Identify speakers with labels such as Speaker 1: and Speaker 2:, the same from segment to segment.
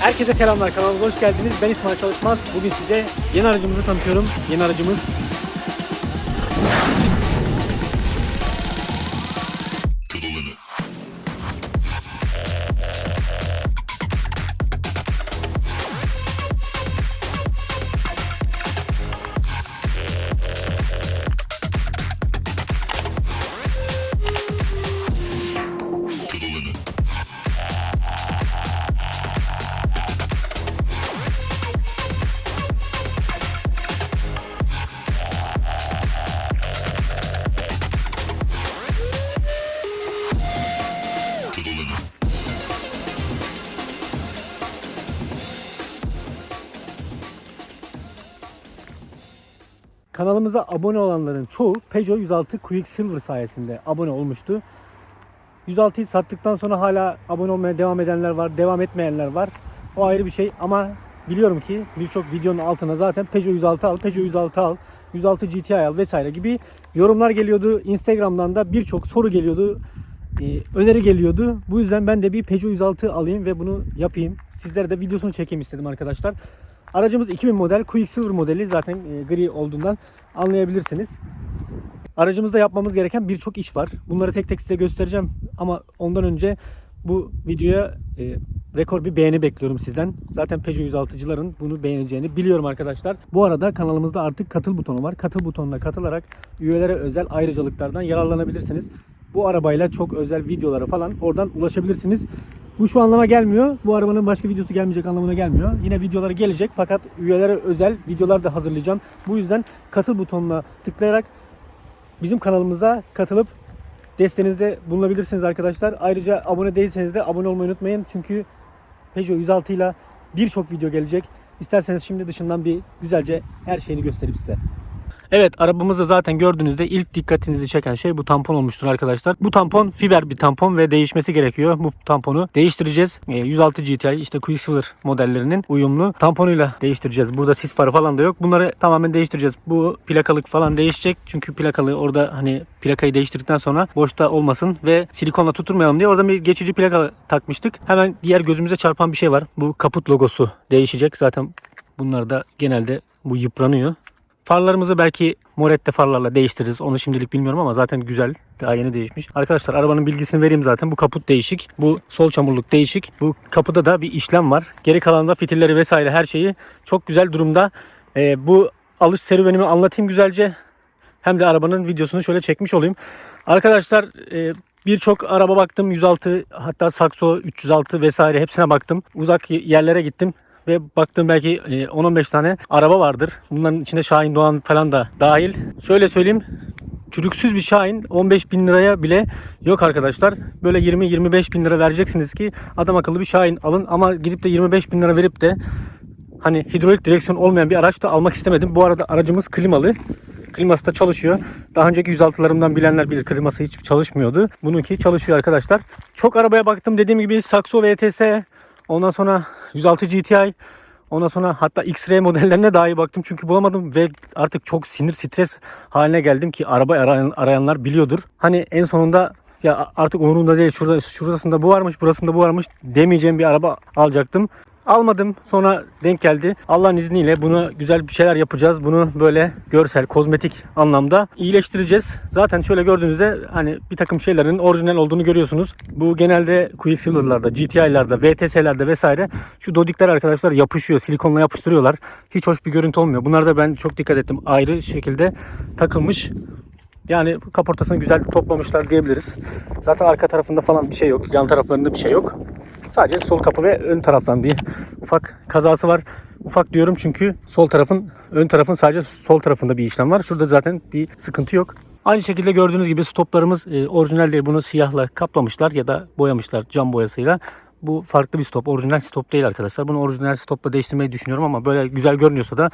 Speaker 1: Herkese selamlar kanalımıza hoş geldiniz. Ben İsmail Çalışmaz. Bugün size yeni aracımızı tanıtıyorum. Yeni aracımız Kanalımıza abone olanların çoğu Peugeot 106 Quicksilver sayesinde abone olmuştu. 106'yı sattıktan sonra hala abone olmaya devam edenler var, devam etmeyenler var. O ayrı bir şey ama biliyorum ki birçok videonun altına zaten Peugeot 106 al, Peugeot 106 al, 106 GTI al vesaire gibi yorumlar geliyordu. Instagram'dan da birçok soru geliyordu. e, öneri geliyordu. Bu yüzden ben de bir Peugeot 106 alayım ve bunu yapayım. Sizlere de videosunu çekeyim istedim arkadaşlar. Aracımız 2000 model Quicksilver modeli zaten e, gri olduğundan anlayabilirsiniz. Aracımızda yapmamız gereken birçok iş var. Bunları tek tek size göstereceğim ama ondan önce bu videoya e, rekor bir beğeni bekliyorum sizden. Zaten Peugeot 106'cıların bunu beğeneceğini biliyorum arkadaşlar. Bu arada kanalımızda artık katıl butonu var. Katıl butonuna katılarak üyelere özel ayrıcalıklardan yararlanabilirsiniz. Bu arabayla çok özel videolara falan oradan ulaşabilirsiniz. Bu şu anlama gelmiyor. Bu arabanın başka videosu gelmeyecek anlamına gelmiyor. Yine videoları gelecek fakat üyelere özel videolar da hazırlayacağım. Bu yüzden katıl butonuna tıklayarak bizim kanalımıza katılıp desteğinizde bulunabilirsiniz arkadaşlar. Ayrıca abone değilseniz de abone olmayı unutmayın. Çünkü Peugeot 106 ile birçok video gelecek. İsterseniz şimdi dışından bir güzelce her şeyini göstereyim size. Evet arabamızda zaten gördüğünüzde ilk dikkatinizi çeken şey bu tampon olmuştur arkadaşlar. Bu tampon fiber bir tampon ve değişmesi gerekiyor. Bu tamponu değiştireceğiz. E, 106 GTI işte Quicksilver modellerinin uyumlu tamponuyla değiştireceğiz. Burada sis farı falan da yok. Bunları tamamen değiştireceğiz. Bu plakalık falan değişecek. Çünkü plakalı orada hani plakayı değiştirdikten sonra boşta olmasın ve silikonla tutturmayalım diye orada bir geçici plaka takmıştık. Hemen diğer gözümüze çarpan bir şey var. Bu kaput logosu değişecek. Zaten bunlar da genelde bu yıpranıyor. Farlarımızı belki Moret'te farlarla değiştiririz. Onu şimdilik bilmiyorum ama zaten güzel. Daha yeni değişmiş. Arkadaşlar arabanın bilgisini vereyim zaten. Bu kaput değişik. Bu sol çamurluk değişik. Bu kapıda da bir işlem var. Geri kalanında fitilleri vesaire her şeyi çok güzel durumda. Ee, bu alış serüvenimi anlatayım güzelce. Hem de arabanın videosunu şöyle çekmiş olayım. Arkadaşlar e, birçok araba baktım. 106 hatta Saxo 306 vesaire hepsine baktım. Uzak yerlere gittim ve baktım belki e, 10-15 tane araba vardır. Bunların içinde Şahin Doğan falan da dahil. Şöyle söyleyeyim çürüksüz bir Şahin 15 bin liraya bile yok arkadaşlar. Böyle 20-25 bin lira vereceksiniz ki adam akıllı bir Şahin alın ama gidip de 25 bin lira verip de hani hidrolik direksiyon olmayan bir araç da almak istemedim. Bu arada aracımız klimalı. Kliması da çalışıyor. Daha önceki 106'larımdan bilenler bilir kliması hiç çalışmıyordu. Bununki çalışıyor arkadaşlar. Çok arabaya baktım dediğim gibi Saxo VTS, ondan sonra 106 GTI, ondan sonra hatta X-Ray modellerine dahi baktım çünkü bulamadım ve artık çok sinir stres haline geldim ki araba arayan, arayanlar biliyordur. Hani en sonunda ya artık umurumda değil şurada şurasında bu varmış burasında bu varmış demeyeceğim bir araba alacaktım. Almadım. Sonra denk geldi. Allah'ın izniyle bunu güzel bir şeyler yapacağız. Bunu böyle görsel, kozmetik anlamda iyileştireceğiz. Zaten şöyle gördüğünüzde hani bir takım şeylerin orijinal olduğunu görüyorsunuz. Bu genelde Quicksilver'larda, GTI'larda, VTS'lerde vesaire şu dodikler arkadaşlar yapışıyor. Silikonla yapıştırıyorlar. Hiç hoş bir görüntü olmuyor. Bunlarda ben çok dikkat ettim. Ayrı şekilde takılmış. Yani kaportasını güzel toplamışlar diyebiliriz. Zaten arka tarafında falan bir şey yok. Yan taraflarında bir şey yok. Sadece sol kapı ve ön taraftan bir ufak kazası var. Ufak diyorum çünkü sol tarafın ön tarafın sadece sol tarafında bir işlem var. Şurada zaten bir sıkıntı yok. Aynı şekilde gördüğünüz gibi stoplarımız e, orijinal değil. Bunu siyahla kaplamışlar ya da boyamışlar cam boyasıyla. Bu farklı bir stop. Orijinal stop değil arkadaşlar. Bunu orijinal stopla değiştirmeyi düşünüyorum ama böyle güzel görünüyorsa da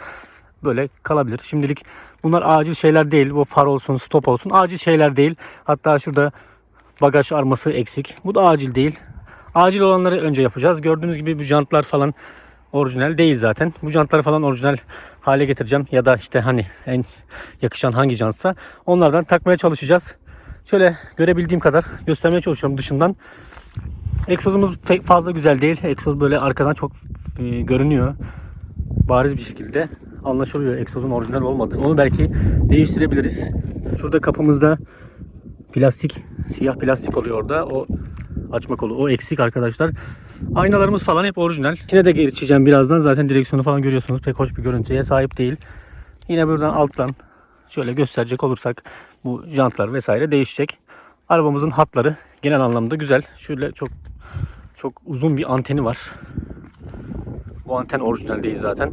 Speaker 1: böyle kalabilir. Şimdilik bunlar acil şeyler değil. Bu far olsun, stop olsun. Acil şeyler değil. Hatta şurada bagaj arması eksik. Bu da acil değil. Acil olanları önce yapacağız. Gördüğünüz gibi bu jantlar falan orijinal değil zaten. Bu jantları falan orijinal hale getireceğim. Ya da işte hani en yakışan hangi jantsa onlardan takmaya çalışacağız. Şöyle görebildiğim kadar göstermeye çalışıyorum dışından. Egzozumuz fazla güzel değil. Egzoz böyle arkadan çok e, görünüyor. Bariz bir şekilde anlaşılıyor egzozun orijinal olmadığı. Onu belki değiştirebiliriz. Şurada kapımızda plastik, siyah plastik oluyor orada. O açma kolu. O eksik arkadaşlar. Aynalarımız falan hep orijinal. Yine de geçeceğim birazdan. Zaten direksiyonu falan görüyorsunuz. Pek hoş bir görüntüye sahip değil. Yine buradan alttan şöyle gösterecek olursak bu jantlar vesaire değişecek. Arabamızın hatları genel anlamda güzel. Şöyle çok çok uzun bir anteni var. Bu anten orijinal değil zaten.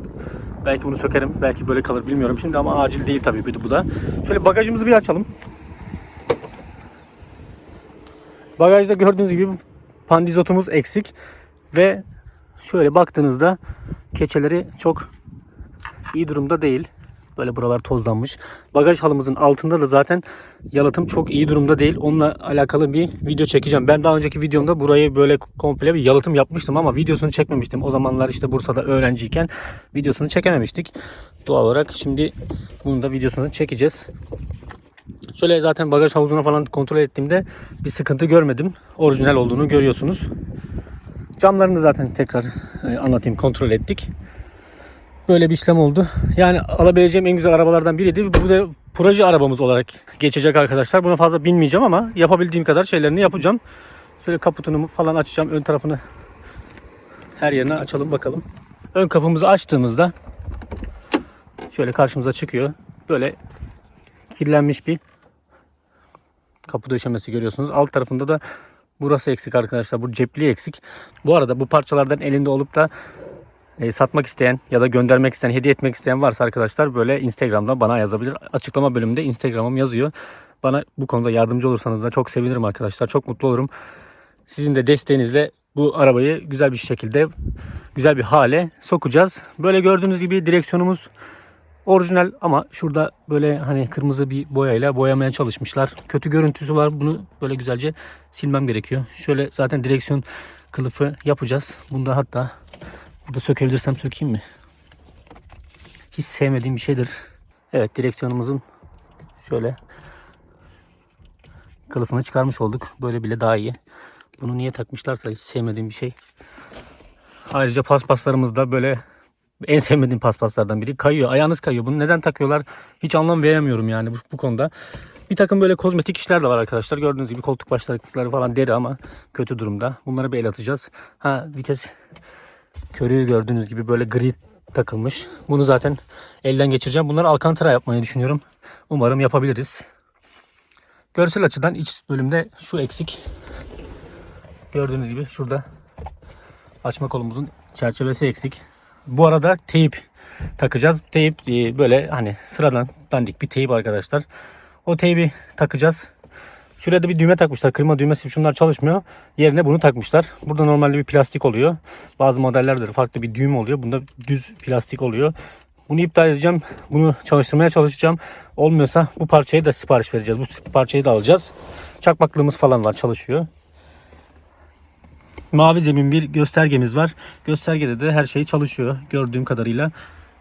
Speaker 1: Belki bunu sökerim. Belki böyle kalır bilmiyorum şimdi ama acil değil tabii bu da. Şöyle bagajımızı bir açalım. Bagajda gördüğünüz gibi pandizotumuz eksik ve şöyle baktığınızda keçeleri çok iyi durumda değil. Böyle buralar tozlanmış. Bagaj halımızın altında da zaten yalıtım çok iyi durumda değil. Onunla alakalı bir video çekeceğim. Ben daha önceki videomda burayı böyle komple bir yalıtım yapmıştım ama videosunu çekmemiştim. O zamanlar işte Bursa'da öğrenciyken videosunu çekememiştik. Doğal olarak şimdi bunun da videosunu çekeceğiz. Şöyle zaten bagaj havuzuna falan kontrol ettiğimde bir sıkıntı görmedim. Orijinal olduğunu görüyorsunuz. Camlarını zaten tekrar e, anlatayım kontrol ettik. Böyle bir işlem oldu. Yani alabileceğim en güzel arabalardan biriydi. Bu da proje arabamız olarak geçecek arkadaşlar. Buna fazla binmeyeceğim ama yapabildiğim kadar şeylerini yapacağım. Şöyle kaputunu falan açacağım. Ön tarafını her yerine açalım bakalım. Ön kapımızı açtığımızda şöyle karşımıza çıkıyor. Böyle kirlenmiş bir kapı döşemesi görüyorsunuz. Alt tarafında da burası eksik arkadaşlar. Bu cepliği eksik. Bu arada bu parçalardan elinde olup da e, satmak isteyen ya da göndermek isteyen, hediye etmek isteyen varsa arkadaşlar böyle Instagram'da bana yazabilir. Açıklama bölümünde Instagram'ım yazıyor. Bana bu konuda yardımcı olursanız da çok sevinirim arkadaşlar. Çok mutlu olurum. Sizin de desteğinizle bu arabayı güzel bir şekilde güzel bir hale sokacağız. Böyle gördüğünüz gibi direksiyonumuz orijinal ama şurada böyle hani kırmızı bir boyayla boyamaya çalışmışlar. Kötü görüntüsü var. Bunu böyle güzelce silmem gerekiyor. Şöyle zaten direksiyon kılıfı yapacağız. Bunda hatta Burada sökebilirsem sökeyim mi? Hiç sevmediğim bir şeydir. Evet direksiyonumuzun şöyle kılıfını çıkarmış olduk. Böyle bile daha iyi. Bunu niye takmışlarsa hiç sevmediğim bir şey. Ayrıca paspaslarımız da böyle en sevmediğim paspaslardan biri. Kayıyor. Ayağınız kayıyor. Bunu neden takıyorlar? Hiç anlam veremiyorum yani bu, bu konuda. Bir takım böyle kozmetik işler de var arkadaşlar. Gördüğünüz gibi koltuk başlıkları falan deri ama kötü durumda. Bunları bir el atacağız. Ha vites körüğü gördüğünüz gibi böyle gri takılmış. Bunu zaten elden geçireceğim. Bunları alkantara yapmayı düşünüyorum. Umarım yapabiliriz. Görsel açıdan iç bölümde şu eksik. Gördüğünüz gibi şurada açma kolumuzun çerçevesi eksik. Bu arada teyip takacağız. Teyip e, böyle hani sıradan dandik bir teyip arkadaşlar. O teybi takacağız. Şuraya da bir düğme takmışlar. Kırma düğmesi şunlar çalışmıyor. Yerine bunu takmışlar. Burada normalde bir plastik oluyor. Bazı modellerde de farklı bir düğüm oluyor. Bunda düz plastik oluyor. Bunu iptal edeceğim. Bunu çalıştırmaya çalışacağım. Olmuyorsa bu parçayı da sipariş vereceğiz. Bu parçayı da alacağız. Çakmaklığımız falan var çalışıyor. Mavi zemin bir göstergemiz var. Göstergede de her şey çalışıyor gördüğüm kadarıyla.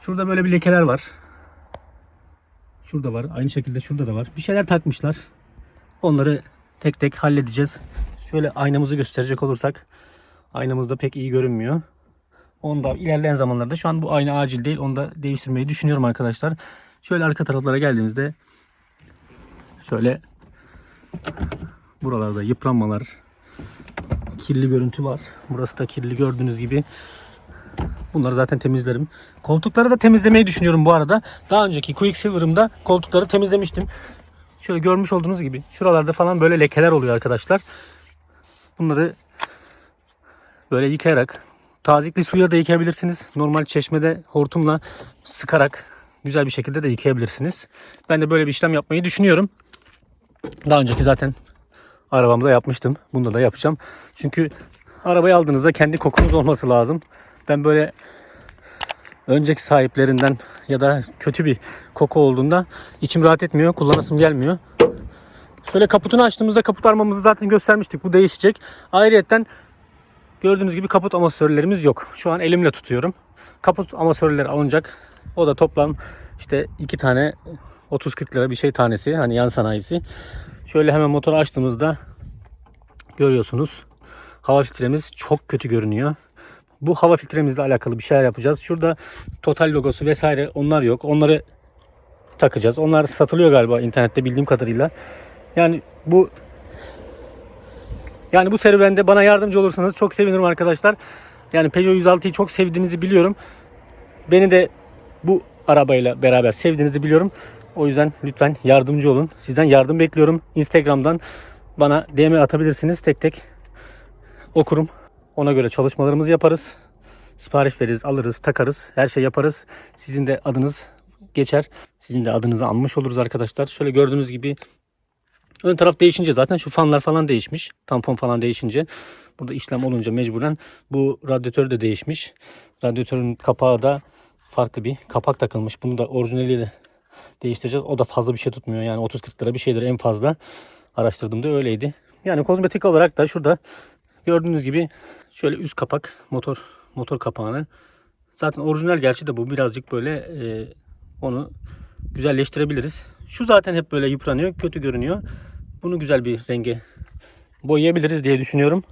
Speaker 1: Şurada böyle bir lekeler var. Şurada var. Aynı şekilde şurada da var. Bir şeyler takmışlar. Onları tek tek halledeceğiz. Şöyle aynamızı gösterecek olursak aynamız da pek iyi görünmüyor. Onu da ilerleyen zamanlarda şu an bu ayna acil değil. Onu da değiştirmeyi düşünüyorum arkadaşlar. Şöyle arka taraflara geldiğimizde şöyle buralarda yıpranmalar kirli görüntü var. Burası da kirli gördüğünüz gibi. Bunları zaten temizlerim. Koltukları da temizlemeyi düşünüyorum bu arada. Daha önceki Quicksilver'ımda koltukları temizlemiştim. Şöyle görmüş olduğunuz gibi şuralarda falan böyle lekeler oluyor arkadaşlar. Bunları böyle yıkayarak tazikli suyla da yıkayabilirsiniz. Normal çeşmede hortumla sıkarak güzel bir şekilde de yıkayabilirsiniz. Ben de böyle bir işlem yapmayı düşünüyorum. Daha önceki zaten arabamda yapmıştım. Bunda da yapacağım. Çünkü arabayı aldığınızda kendi kokunuz olması lazım. Ben böyle önceki sahiplerinden ya da kötü bir koku olduğunda içim rahat etmiyor. Kullanasım gelmiyor. Şöyle kaputunu açtığımızda kaput armamızı zaten göstermiştik. Bu değişecek. Ayrıyeten gördüğünüz gibi kaput amasörlerimiz yok. Şu an elimle tutuyorum. Kaput amasörleri alınacak. O da toplam işte iki tane 30-40 lira bir şey tanesi. Hani yan sanayisi. Şöyle hemen motoru açtığımızda görüyorsunuz. hava filtremiz çok kötü görünüyor. Bu hava filtremizle alakalı bir şeyler yapacağız. Şurada total logosu vesaire onlar yok. Onları takacağız. Onlar satılıyor galiba internette bildiğim kadarıyla. Yani bu yani bu serüvende bana yardımcı olursanız çok sevinirim arkadaşlar. Yani Peugeot 106'yı çok sevdiğinizi biliyorum. Beni de bu arabayla beraber sevdiğinizi biliyorum. O yüzden lütfen yardımcı olun. Sizden yardım bekliyorum. Instagram'dan bana DM atabilirsiniz. Tek tek okurum. Ona göre çalışmalarımızı yaparız. Sipariş veririz, alırız, takarız. Her şey yaparız. Sizin de adınız geçer. Sizin de adınızı anmış oluruz arkadaşlar. Şöyle gördüğünüz gibi ön taraf değişince zaten şu fanlar falan değişmiş. Tampon falan değişince burada işlem olunca mecburen bu radyatör de değişmiş. Radyatörün kapağı da farklı bir kapak takılmış. Bunu da orijinaliyle değiştireceğiz. O da fazla bir şey tutmuyor. Yani 30-40 lira bir şeydir en fazla. Araştırdığımda öyleydi. Yani kozmetik olarak da şurada gördüğünüz gibi şöyle üst kapak motor motor kapağını zaten orijinal gerçi de bu birazcık böyle e, onu güzelleştirebiliriz. Şu zaten hep böyle yıpranıyor, kötü görünüyor. Bunu güzel bir renge boyayabiliriz diye düşünüyorum.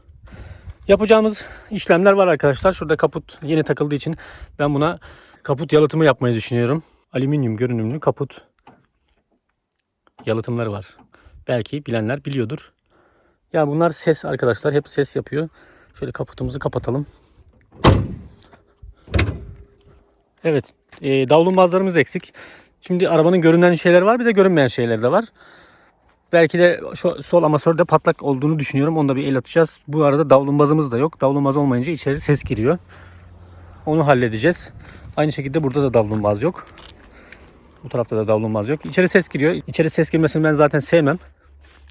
Speaker 1: Yapacağımız işlemler var arkadaşlar. Şurada kaput yeni takıldığı için ben buna kaput yalıtımı yapmayı düşünüyorum. Alüminyum görünümlü kaput yalıtımları var. Belki bilenler biliyordur. Ya bunlar ses arkadaşlar. Hep ses yapıyor. Şöyle kaputumuzu kapatalım. Evet. E, davlumbazlarımız eksik. Şimdi arabanın görünen şeyler var bir de görünmeyen şeyler de var. Belki de şu sol amasörde patlak olduğunu düşünüyorum. Onda bir el atacağız. Bu arada davlumbazımız da yok. Davlumbaz olmayınca içeri ses giriyor. Onu halledeceğiz. Aynı şekilde burada da davlumbaz yok. Bu tarafta da davlumbaz yok. İçeri ses giriyor. İçeri ses girmesini ben zaten sevmem.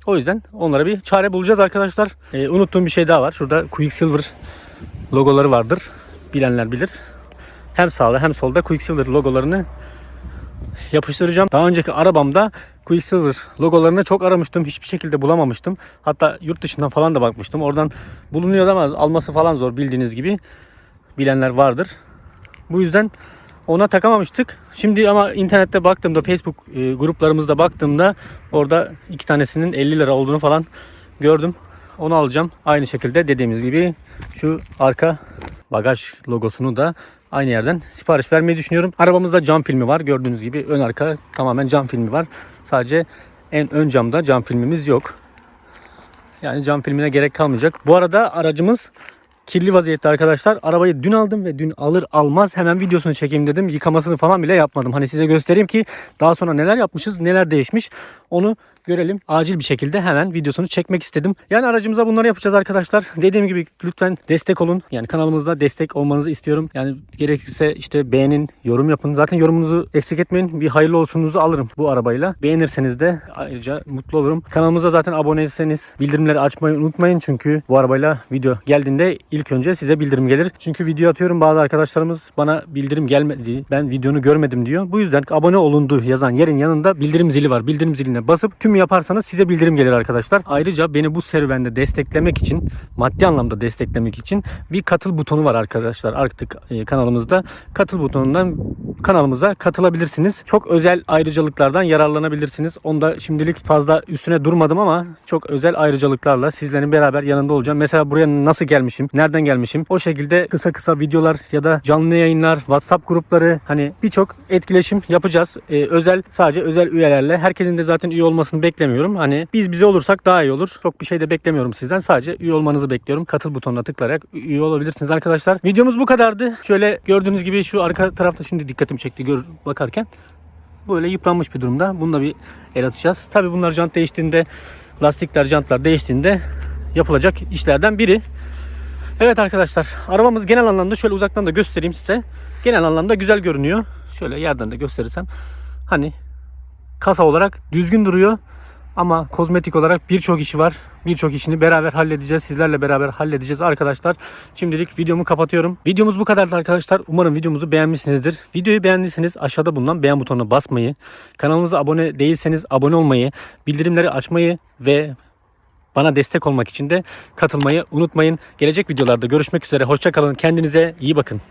Speaker 1: O yüzden onlara bir çare bulacağız arkadaşlar. Ee, unuttuğum bir şey daha var. Şurada Quicksilver logoları vardır. Bilenler bilir. Hem sağda hem solda Quicksilver logolarını yapıştıracağım. Daha önceki arabamda Quicksilver logolarını çok aramıştım. Hiçbir şekilde bulamamıştım. Hatta yurt dışından falan da bakmıştım. Oradan bulunuyor ama alması falan zor bildiğiniz gibi. Bilenler vardır. Bu yüzden ona takamamıştık. Şimdi ama internette baktığımda Facebook e, gruplarımızda baktığımda orada iki tanesinin 50 lira olduğunu falan gördüm. Onu alacağım. Aynı şekilde dediğimiz gibi şu arka bagaj logosunu da aynı yerden sipariş vermeyi düşünüyorum. Arabamızda cam filmi var. Gördüğünüz gibi ön arka tamamen cam filmi var. Sadece en ön camda cam filmimiz yok. Yani cam filmine gerek kalmayacak. Bu arada aracımız kirli vaziyette arkadaşlar. Arabayı dün aldım ve dün alır almaz hemen videosunu çekeyim dedim. Yıkamasını falan bile yapmadım. Hani size göstereyim ki daha sonra neler yapmışız, neler değişmiş onu görelim. Acil bir şekilde hemen videosunu çekmek istedim. Yani aracımıza bunları yapacağız arkadaşlar. Dediğim gibi lütfen destek olun. Yani kanalımızda destek olmanızı istiyorum. Yani gerekirse işte beğenin, yorum yapın. Zaten yorumunuzu eksik etmeyin. Bir hayırlı olsunuzu alırım bu arabayla. Beğenirseniz de ayrıca mutlu olurum. Kanalımıza zaten aboneyseniz bildirimleri açmayı unutmayın. Çünkü bu arabayla video geldiğinde ilk önce size bildirim gelir. Çünkü video atıyorum bazı arkadaşlarımız bana bildirim gelmedi. Ben videonu görmedim diyor. Bu yüzden abone olundu yazan yerin yanında bildirim zili var. Bildirim ziline basıp tüm yaparsanız size bildirim gelir arkadaşlar. Ayrıca beni bu serüvende desteklemek için maddi anlamda desteklemek için bir katıl butonu var arkadaşlar artık e, kanalımızda. Katıl butonundan kanalımıza katılabilirsiniz. Çok özel ayrıcalıklardan yararlanabilirsiniz. Onda şimdilik fazla üstüne durmadım ama çok özel ayrıcalıklarla sizlerin beraber yanında olacağım. Mesela buraya nasıl gelmişim, nereden gelmişim o şekilde kısa kısa videolar ya da canlı yayınlar, WhatsApp grupları hani birçok etkileşim yapacağız. E, özel sadece özel üyelerle. Herkesin de zaten üye olmasını beklemiyorum. Hani biz bize olursak daha iyi olur. Çok bir şey de beklemiyorum sizden. Sadece üye olmanızı bekliyorum. Katıl butonuna tıklayarak üye olabilirsiniz arkadaşlar. Videomuz bu kadardı. Şöyle gördüğünüz gibi şu arka tarafta şimdi dikkatimi çekti gör bakarken. Böyle yıpranmış bir durumda. Bunu da bir el atacağız. Tabi bunlar jant değiştiğinde lastikler, jantlar değiştiğinde yapılacak işlerden biri. Evet arkadaşlar arabamız genel anlamda şöyle uzaktan da göstereyim size. Genel anlamda güzel görünüyor. Şöyle yerden de gösterirsem. Hani kasa olarak düzgün duruyor. Ama kozmetik olarak birçok işi var. Birçok işini beraber halledeceğiz. Sizlerle beraber halledeceğiz arkadaşlar. Şimdilik videomu kapatıyorum. Videomuz bu kadardı arkadaşlar. Umarım videomuzu beğenmişsinizdir. Videoyu beğendiyseniz aşağıda bulunan beğen butonuna basmayı, kanalımıza abone değilseniz abone olmayı, bildirimleri açmayı ve bana destek olmak için de katılmayı unutmayın. Gelecek videolarda görüşmek üzere. Hoşçakalın. Kendinize iyi bakın.